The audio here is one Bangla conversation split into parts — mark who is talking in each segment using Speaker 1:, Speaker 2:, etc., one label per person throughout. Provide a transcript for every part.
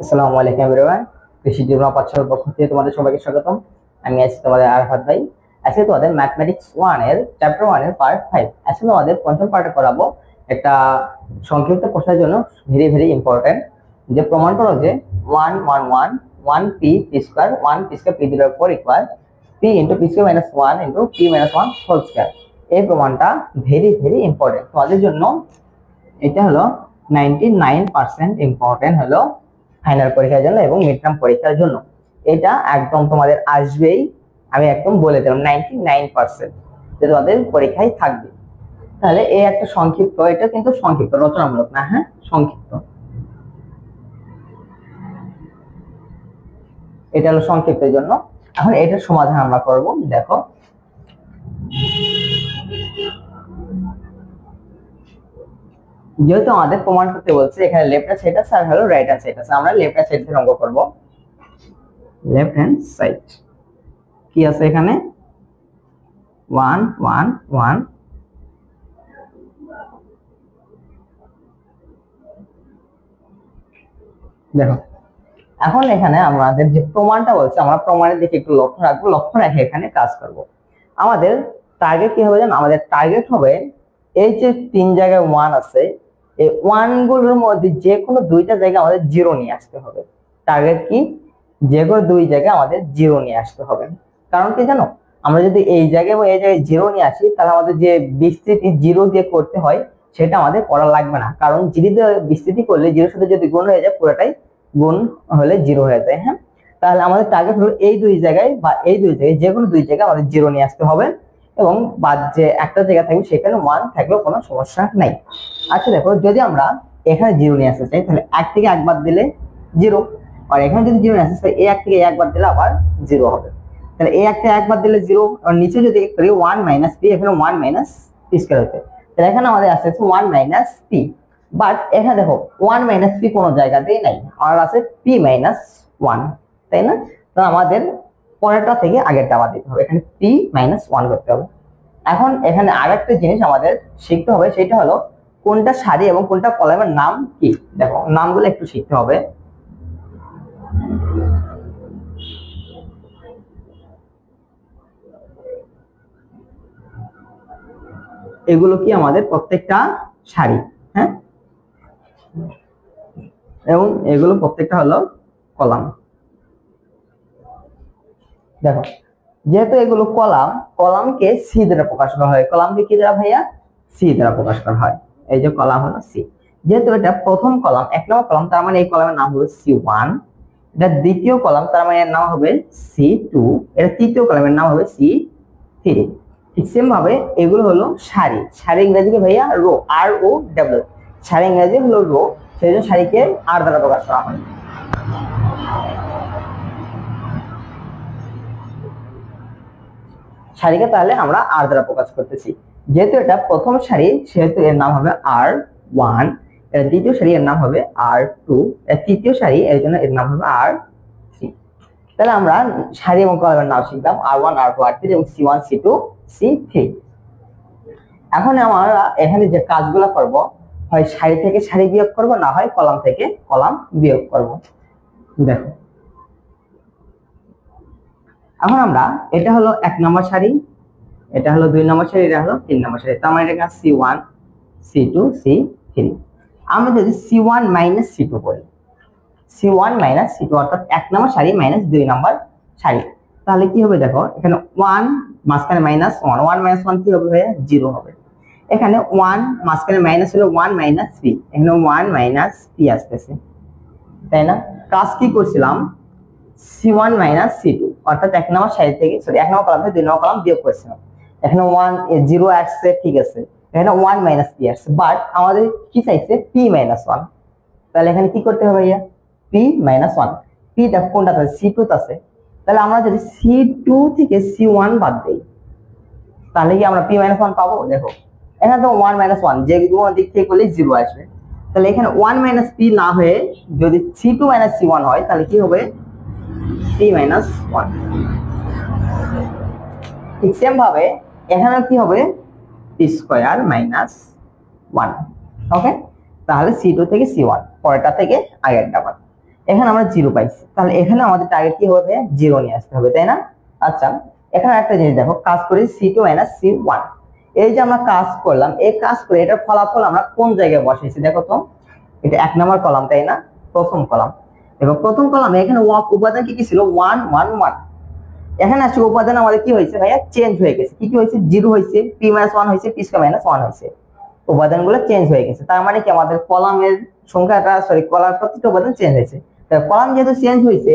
Speaker 1: আসসালামু আলাইকুম এভরিওয়ান কৃষি জীবন পাঠশালার পক্ষ থেকে তোমাদের সবাইকে স্বাগতম। আমি আছি তোমাদের আরফাত ভাই। আজকে তোমাদের ম্যাথমেটিক্স ওয়ানের চ্যাপ্টার ওয়ানের পার্ট ফাইভ আজকে তোমাদের পঞ্চম পার্টে করাবো একটা সংক্ষিপ্ত প্রশ্নের জন্য ভেরি ভেরি ইম্পর্টেন্ট যে প্রমাণ করো যে one one one one P P square one P square P দিলের পর equal P into P square minus one into P minus one whole square এই প্রমাণটা ভেরি ভেরি ইম্পর্টেন্ট তোমাদের জন্য এটা হলো নাইনটি নাইন পার্সেন্ট ইম্পর্টেন্ট হলো ফাইনাল পরীক্ষার জন্য এবং মিড টার্ম পরীক্ষার জন্য। এটা একদম তোমাদের আসবেই। আমি একদম বলে দিলাম নাইনটি নাইন পার্সেন্ট যে তোমাদের পরীক্ষায় থাকবে। তাহলে এই একটা সংক্ষিপ্ত, এটা কিন্তু সংক্ষিপ্ত, রচনামূলক না হ্যাঁ? সংক্ষিপ্ত। এটা হলো সংক্ষিপ্তের জন্য। এখন এটার সমাধান আমরা করব, দেখো। যেহেতু আমাদের প্রমাণ করতে বলছে, এখানে লেফট হ্যান্ড সাইড আছে আর হলো রাইট হ্যান্ড সাইড আছে আমরা লেফট হ্যান্ড সাইড থেকে অঙ্ক করব। লেফট হ্যান্ড সাইড কি আছে এখানে? ওয়ান ওয়ান ওয়ান দেখো, এখন এখানে আমাদের যে প্রমাণটা বলছে, আমরা প্রমাণের দিকে একটু লক্ষ্য রাখব, লক্ষ্য রেখে এখানে কাজ করব। আমাদের টার্গেট কি হবে জানো? আমাদের টার্গেট হবে এই যে তিন জায়গায় ওয়ান আছে এই ওয়ানগুলোর মধ্যে যে কোনো দুইটা জায়গায় আমাদের জিরো নিয়ে আসতে হবে। টার্গেট কি? যে কোনো দুই জায়গায় আমাদের জিরো নিয়ে আসতে হবে। কারণ কি জানো? আমরা যদি এই জায়গায় এবং এই জায়গায় জিরো নিয়ে আসি, তাহলে আমাদের যে বিস্তৃতি জিরো দিয়ে করতে হয়, সেটা আমাদের করা লাগবে না। কারণ জিরো দিয়ে বিস্তৃতি করলে জিরোর সাথে যদি গুণ হয়ে যায়, পুরোটাই গুণ হলে জিরো হয়ে যায় হ্যাঁ? তাহলে আমাদের টার্গেট হলো এই দুই জায়গায় বা এই দুই জায়গায় যে কোনো দুই জায়গায় আমাদের জিরো নিয়ে আসতে হবে। এবং বাদ যে একটা জায়গা থাকবে সেখানে ওয়ান থাকলেও কোনো সমস্যা নাই। আচ্ছা দেখো, যদি আমরা এখানে জিরো নিয়ে আসতে চাই, তাহলে এক থেকে একবার দিলে জিরো আর এখানে যদি জিরো নিয়ে আসতে চাই এই এক থেকে একবার দিলে আবার জিরো হবে। তাহলে এই এক থেকে একবার দিলে জিরো আর নিচে যদি করি ওয়ান মাইনাস পি এখানে ওয়ান মাইনাস পি স্কোয়ার হচ্ছে। তাহলে এখানে আমাদের আসতে আছে ওয়ান মাইনাস পি বাট এখানে দেখো ওয়ান মাইনাস পি কোনো জায়গাতেই নাই। আর আছে পি মাইনাস ওয়ান তাই না? তো আমাদের পরেরটা থেকে আগেরটা আবার দিতে হবে। এখানে পি মাইনাস ওয়ান করতে হবে। এখন এখানে আর একটা জিনিস আমাদের শিখতে হবে, সেটা হলো কোনটা সারি এবং কোনটা কলামের নাম কি? দেখো, নামগুলো একটু শিখতে হবে। এগুলো কি আমাদের প্রত্যেকটা সারি হ্যাঁ? এবং এগুলো প্রত্যেকটা হলো কলাম। দেখো যেহেতু এগুলো কলাম, কলামকে সি দ্বারা প্রকাশ করা হয়। কলামকে কি দ্বারা ভাইয়া? সি দ্বারা প্রকাশ করা হয়। এই যে কলাম হলো সি যেহেতু এটা প্রথম কলাম, এক নম্বর কলাম, তার মানে এই কলামের নাম হলো সি ওয়ান এটা দ্বিতীয় কলাম, তার মানে এর নাম হবে সি টু এটা তৃতীয় কলামের নাম হবে সি থ্রি ঠিক সেম ভাবে এগুলো হলো সারি। সারি ইংরেজিকে ভাইয়া রো আর ও ডাব্লিউ সারি ইংরেজি হলো রো, সেই জন্য সারিকে আর দ্বারা প্রকাশ করা হয়। সারিকে তাহলে আমরা আর দ্বারা প্রকাশ করতেছি। যেহেতু এটা প্রথম সারি সেহেতু এর নাম হবে আর ওয়ানের দ্বিতীয় সারি এর নাম হবে আর টু এর তৃতীয় সারি এর জন্য এর নাম হবে আর থ্রি তাহলে আমরা সারি এবং কলামের নাম শিখলাম R one R two R three এবং C one C two C three এখন আমরা এখানে যে কাজগুলো করব, হয় সারি থেকে সারি বিয়োগ করব, না হয় কলাম থেকে কলাম বিয়োগ করব। দেখো। এখন আমরা, এটা হলো এক নম্বর সারি, এটা হলো দুই নম্বর সারি, এটা হলো তিন নম্বর সারি, তার মানে এটা C one C two C three আমরা যদি C one minus C two করি C one minus C two অর্থাৎ এক নম্বর সারি মাইনাস দুই নম্বর সারি, তাহলে কি হবে দেখো, এখানে ওয়ান মাঝখানে minus one one minus one কি হবে ভাইয়া? জিরো হবে। এখানে ওয়ান মাঝখানে মাইনাস হলো ওয়ান মাইনাস পি এখানে ওয়ান মাইনাস পি আসতেছে, তাই না? কাজ কি করছিলাম? C one minus C two অর্থাৎ এক নম্বর সাইড থেকে সরি এক নম্বর কলাম থেকে দুই নম্বর কলাম বিয়োগ করেছিলাম এখানে ওয়ান জিরো আসছে, ঠিক আছে। এখানে ওয়ান মাইনাস পি আসছে। বাট আমাদের কি চাইছে? পি মাইনাস ওয়ান তাহলে এখানে কি করতে হবে ভাইয়া? পি মাইনাস ওয়ান পি দেখো কোনটা আছে? সি টু আছে। তাহলে আমরা যদি সি টু থেকে সি ওয়ান বাদ দিই, তাহলে কি আমরা পি মাইনাস ওয়ান পাবো? দেখো, এখানে তো ওয়ান মাইনাস ওয়ান যে কোনো দিক থেকে করলে জিরো আসবে। তাহলে এখানে ওয়ান মাইনাস পি না হয়ে যদি C two minus C one হয়, তাহলে কি হবে? পি মাইনাস ওয়ান ঠিক সেম ভাবে এখানে কি হবে? P square minus one okay তাহলে সি টু থেকে সি পরেরটা থেকে আগের ডাবল এখানে আমরা জিরো পাইছি। তাহলে এখানে আমাদের টার্গেট কি হবে? জিরো নিয়ে আসতে হবে, তাই না? আচ্ছা এখানে একটা জিনিস দেখো, কাজ করি C two minus C one এই যে আমরা কাজ করলাম, এই কাজ করে এটার ফলাফল আমরা কোন জায়গায় বসাইছি? দেখো তো, এটা এক নম্বর কলাম তাই না? প্রথম কলাম এবং প্রথম কলামে এখানে উপাদান কি কি ছিল? ওয়ান ওয়ান ওয়ান এখানে আসছে উপাদান আমাদের কি হয়েছে ভাইয়া? চেঞ্জ হয়ে গেছে। কি কি হয়েছে? জিরো হয়েছে পি মাইনাস ওয়ান হয়েছে পি স্কোয়ার মাইনাস ওয়ান হয়েছে। উপাদানগুলো চেঞ্জ হয়ে গেছে। তার মানে কি আমাদের কলামের সংখ্যাটা সরি কলার প্রত্যেকটা উপাদান চেঞ্জ হয়েছে। কলাম যেহেতু চেঞ্জ হয়েছে,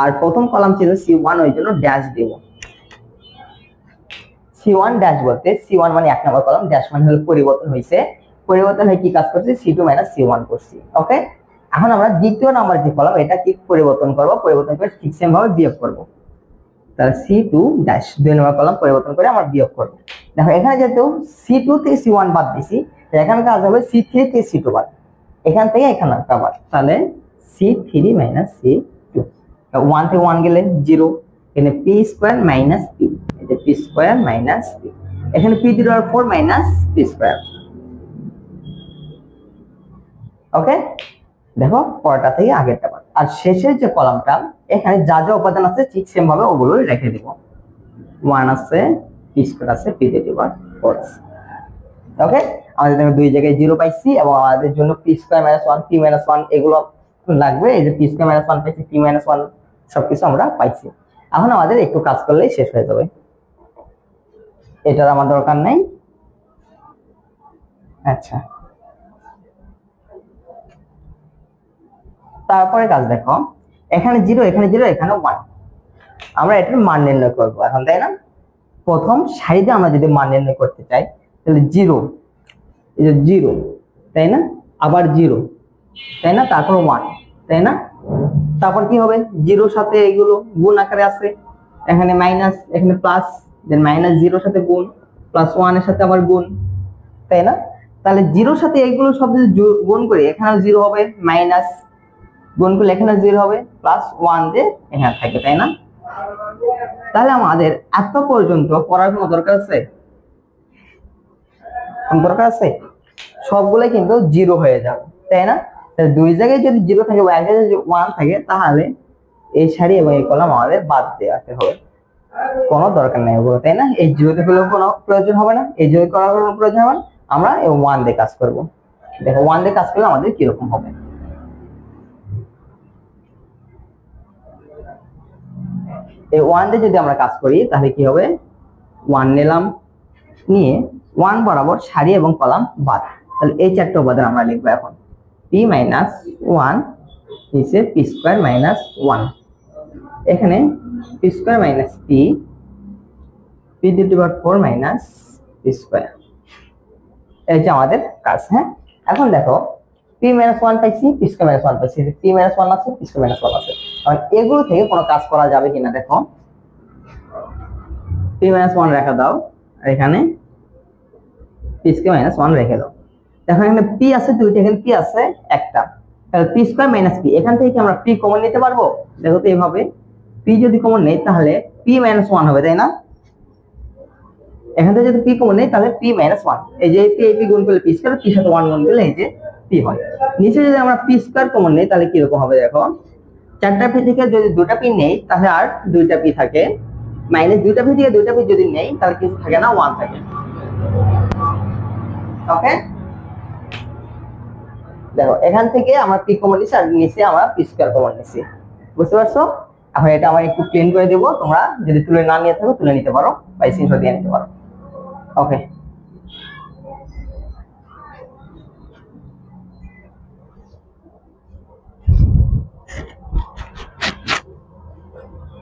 Speaker 1: আর প্রথম কলাম ছিল সি ওয়ান ওই জন্য ড্যাশ দিব। সি ওয়ান ড্যাশ বলতে সি ওয়ান মানে এক নম্বর কলাম ড্যাশ মানে হলো পরিবর্তন হয়েছে। পরিবর্তন হয়ে কি কাজ করছে? C two minus C one করছি। ওকে এখন আমরা দ্বিতীয় নাম্বার যে কলাম, এটা কি পরিবর্তন করব? পরিবর্তন করে ঠিক সেম ভাবে বিয়োগ করব। তাহলে সি টু ড্যাশ দুই নম্বর কলাম পরিবর্তন করে আমরা বিয়োগ করব। দেখো, এখানে যেহেতু সি টু থেকে সি ওয়ান বাদ দিছি এখানে কাজ হবে সি থ্রি থেকে সি টু বাদ। এখান থেকে এখানে একটা বাদ। তাহলে C three minus C two one থেকে ওয়ান গেলে জিরো এখানে পি স্কোয়ার মাইনাস পি এই পি স্কোয়ার মাইনাস পি এখানে পি জিরো আর four minus P square okay দেখো পরটা থেকে আগেরটা বাদ আর শেষের যে কলামটা, এখানে যা যা উপাদান আছে ঠিক সেম ভাবে ওগুলো রেখে দিব। ওয়ান আছে পি স্কোয়ার আছে পি দিব, আর ফোর আছে। ওকে আমাদের দেখো দুই জায়গায় জিরো পাইছি এবং আমাদের জন্য P square minus one P minus one এগুলো লাগবে, এই যে পি স্কোয়ার মাইনাস ওয়ান পাইছি পি মাইনাস ওয়ান সবকিছু আমরা পাইছি। এখন আমাদের একটু কাজ করলেই শেষ হয়ে যাবে। এটার আমার দরকার নেই। আচ্ছা। তারপরে কাজ দেখো। এখানে জিরো এখানে জিরো এখানে ওয়ান আমরা এটার মান নির্ণয় করব এখন, তাই না? প্রথম সারিতে আমরা যদি মান নির্ণয় করতে চাই, তাহলে জিরো এই যে জিরো তাই না? আবার জিরো তাই না? তারপর ওয়ান তাই না? তারপর কি হবে? জিরোর সাথে এগুলো গুণ আকারে আছে এখানে মাইনাস এখানে প্লাস দেন মাইনাস জিরোর সাথে গুণ প্লাস ওয়ানের সাথে আবার গুণ, তাই না? তাহলে জিরোর সাথে এইগুলো সব যদি গুণ করি এখানে জিরো হবে মাইনাস গুণ করলে এখানে জিরো হবে প্লাস ওয়ান দিয়ে এখানে থাকে, তাই না? তাহলে আমাদের এত পর্যন্ত পড়ার কোনো দরকার আছে? দরকার আছে? সবগুলোই কিন্তু জিরো হয়ে যাবে, তাই না? দুই জায়গায় যদি জিরো থাকে বা জায়গায় যদি ওয়ান থাকে, তাহলে এই সারি এবং এই কলাম আমাদের বাদ দেওয়াতে হবে। কোনো দরকার নেই ওগুলো, তাই না? এই জিরোতে হলেও কোনো প্রয়োজন হবে না, এই জিরো করার কোনো প্রয়োজন হবে না, আমরা ওয়ান দিয়ে কাজ করব। দেখো ওয়ান দিয়ে কাজ করলে আমাদের কীরকম হবে? এই ওয়ান দিয়ে যদি আমরা কাজ করি, তাহলে কি হবে? ওয়ান নিলাম, নিয়ে ওয়ান বরাবর সারি এবং কলাম বাদ। তাহলে এই চারটে উপাদান আমরা লিখব এখন। পি মাইনাস ওয়ান নিচে পি স্কোয়ার মাইনাস ওয়ান এখানে P square minus P P divide by four minus P square এই যে আমাদের কাজ হ্যাঁ? এখন দেখো পি মাইনাস ওয়ান পাইছি পি স্কোয়ার মাইনাস ওয়ান পাইছি। পি মাইনাস ওয়ান আছে পি স্কোয়ার মাইনাস ওয়ান আছে। কারণ এগুলো থেকে কোনো কাজ করা যাবে কিনা দেখো। পি মাইনাস ওয়ান রেখে দাও, আর এখানে পি স্কোয়ার মাইনাস ওয়ান রেখে দাও। দেখো এখানে পি আছে, দুইটা, এখানে পি আছে, একটা। তাহলে পি স্কোয়ার মাইনাস পি এখান থেকে কি আমরা পি কমন নিতে পারব? দেখো তো এইভাবে। পি যদি কমন নেই, তাহলে পি মাইনাস ওয়ান হবে, তাই না? এখান থেকে যদি পি কমন নেই, তাহলে পি মাইনাস ওয়ান এই যে পি পি গুণ করলে পি স্কোয়ার পি সাথে ওয়ান গুণ করলে এই যে পি হয়। নিচে যদি আমরা পি স্কোয়ার কমন নেই, তাহলে কীরকম হবে দেখো? চারটা পি থেকে যদি দুটা পি নেই, তাহলে আর দুইটা পি থাকে। মাইনাস দুইটা পি থেকে দুইটা পি যদি নেই, তাহলে কিছু থাকে না ওয়ান থাকে। ওকে দেখো, এখান থেকে আমরা পি কমন নিচ্ছি আর নিচে আমরা পি স্কোয়ার কমন নিচ্ছি বুঝতে পারছ? এখন এটা আমরা একটু ক্লিন করে দেবো। তোমরা যদি তুলে না নিয়ে থাকো, তুলে নিতে পারো বা দিয়ে নিতে পারো। ওকে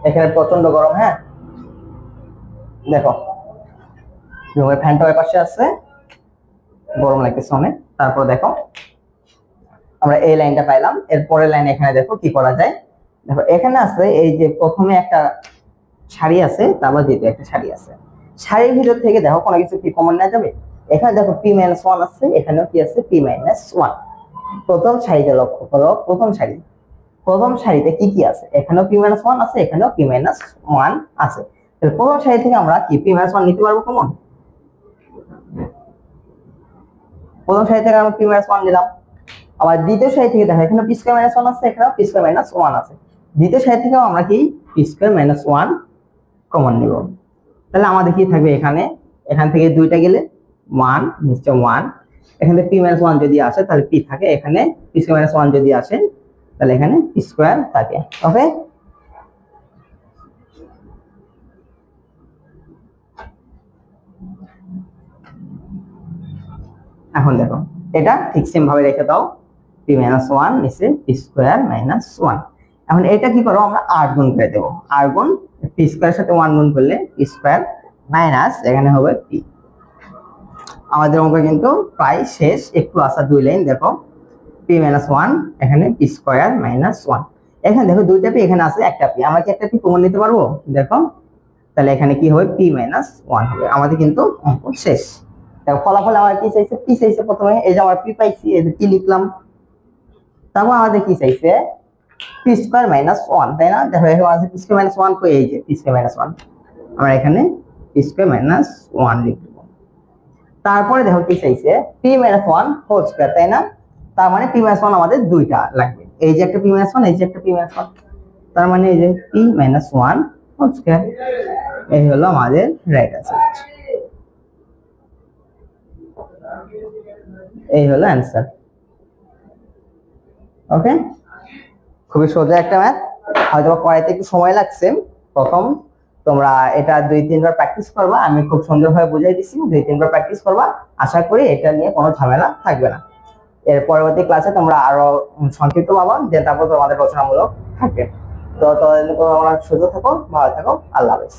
Speaker 1: এখানে প্রচণ্ড গরম হ্যাঁ? দেখো রুমের ফ্যানটা ওই পাশে আছে। গরম লাগতেছে অনেক। তারপর দেখো, আমরা এই লাইনটা পাইলাম। এর পরের লাইন এখানে দেখো কি করা যায়। দেখো, এখানে আছে এই যে প্রথমে একটা শাড়ি আছে, তারপর দ্বিতীয় একটা শাড়ি আছে। শাড়ির ভিতর থেকে দেখো, কোনো কিছু কি কমন নেওয়া যাবে? এখানে দেখো পি মাইনাস ওয়ান আছে, এখানেও কি আছে? পি মাইনাস ওয়ান প্রথম শাড়িটা লক্ষ্য করো, প্রথম সারি প্রথম সারিতে কি কি আছে? এখানেও পি মাইনাস ওয়ান আছে, এখানেও পি মাইনাস ওয়ান আছে। তাহলে প্রথম সারি থেকে আমরা কি পি মাইনাস ওয়ান নিতে পারব কমন? প্রথম সারি থেকে আমরা পি মাইনাস ওয়ান নিলাম। আবার দ্বিতীয় সাইড থেকে দেখো এখানে পি স্কোয়ার মাইনাস ওয়ান আছে এখানে পি স্কোয়ার মাইনাস ওয়ান আছে। দ্বিতীয় সাইড থেকেও আমরা কি P square minus one common নিব। তাহলে আমাদের কি থাকবে এখানে? এখান থেকে দুইটা গেলে ওয়ান নিশ্চয় ওয়ান এখানে পি মাইনাস ওয়ান যদি আসে, তাহলে পি থাকে। এখানে পি স্কোয়ার মাইনাস ওয়ান যদি আসে তাহলে এখানে স্কোয়ার থাকে ওকে এখন দেখো, এটা ঠিক সেম ভাবে রেখে দাও পি মাইনাস ওয়ান নিচে পি স্কোয়ার মাইনাস ওয়ান এখন এটা কি করো, আমরা আট গুণ করে দেবো। আট গুণ পি স্কোয়ারের সাথে ওয়ান গুণ করলে পি স্কোয়ার মাইনাস এখানে হবে পি আমাদের অঙ্ক কিন্তু প্রায় শেষ, একটু আসা দুই লাইন দেখো। পি মাইনাস ওয়ান এখানে পি স্কোয়ার মাইনাস ওয়ান এখানে দেখো দুইটা পি এখানে আছে, একটা পি আমরা কি একটা পি কমন নিতে পারব? দেখো, তাহলে এখানে কি হবে? পি মাইনাস ওয়ান হবে। আমাদের কিন্তু অঙ্ক শেষ। দেখো ফলাফল আমার কি চাইছে? পি চাইছে প্রথমে। এই যে আমার পি পাইছি, এই যে পি লিখলাম। তারপর আমাদের কি চাইছে? পি স্কোয়ার মাইনাস ওয়ান তাই না? দেখো, এখানে আছে পি স্কোয়ার মাইনাস ওয়ান কই? এই যে পি স্কোয়ার মাইনাস ওয়ান আমরা এখানে পি স্কোয়ার মাইনাস ওয়ান লিখব। তারপরে দেখো কি চাইছে? P minus one whole square তাই না? তার মানে পি মাইনাস ওয়ান আমাদের দুইটা লাগবে। এই যে একটা পি মাইনাস ওয়ান এই যে একটা পি মাইনাস ওয়ান তার মানে এই যে পি মাইনাস ওয়ান এই হলো আমাদের রাইট অ্যান্সার এই হলো অ্যান্সার ওকে খুবই সোজা একটা ম্যাথ হয়তো করাইতে একটু সময় লাগছে। প্রথম, তোমরা এটা দুই, তিনবার প্র্যাকটিস করবা। আমি খুব সুন্দরভাবে বুঝাই দিচ্ছি। দুই, তিনবার প্র্যাকটিস করবা। আশা করি এটা নিয়ে কোনো ঝামেলা থাকবে না। এর পরবর্তী ক্লাসে তোমরা আরও সংক্ষিপ্ত পাবো যে তারপর তোমাদের রচনামূলক থাকবে তো তোমরা সুযোগ থাকো, ভালো থাকো, আল্লাহ হাফেজ।